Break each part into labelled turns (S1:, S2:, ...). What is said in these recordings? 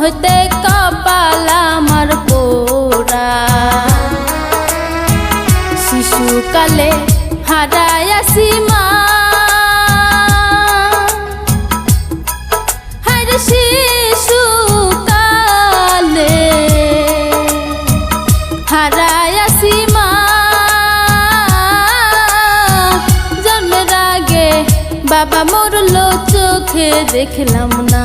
S1: হইতে কপাল আমার পোড়া। শিশুকালে হারায়াসি মা। হার শিশুকালে হারায়াসি মা। জন্মের আগে বাবা মরলো, চোখে দেখলাম না।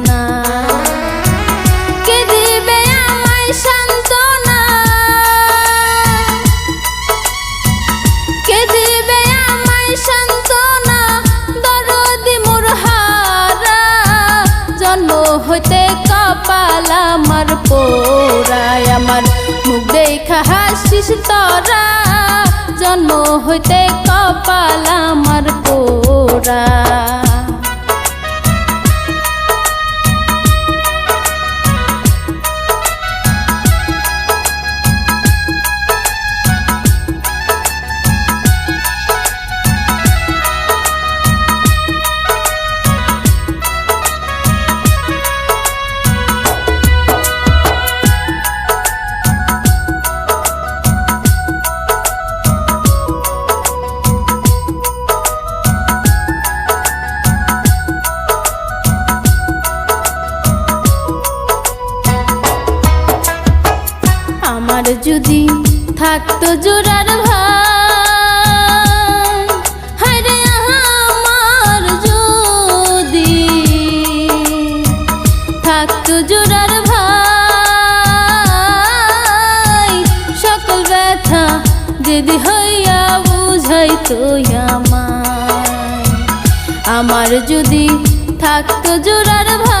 S1: পোড়ায় আমার মুখ দেখা হাসিস তোরা জন্ম হইতে কপাল আমার যদি থাকতো হায়রে আমার যদি থাকতো জোড়ার ভাই, সকল ব্যথা যদি হইয়া বুঝাইতো আমায়। আমার যদি থাকতো জোড়ার ভাই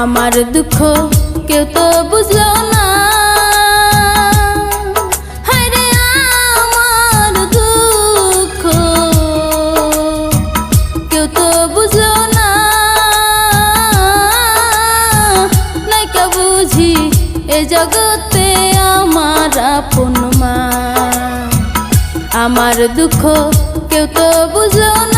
S1: আমার দুঃখ কেউ তো বুঝলো না। বুঝি জগতে আমার আপন মা। আমার দুঃখ কেউ তো বুঝলো না।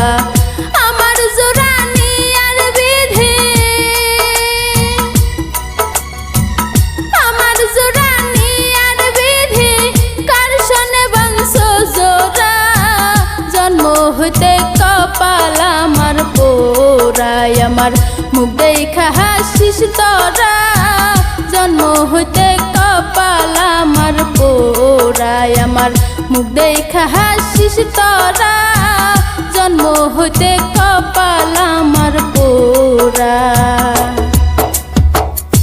S1: তোরাই আমার মুখ দেখা হাসিস তোরা। জন্ম হইতে কপাল আমার পোরাই আমার মুখ দেখা হাসিস তোরা। জন্ম হইতে কপাল আমার পোরা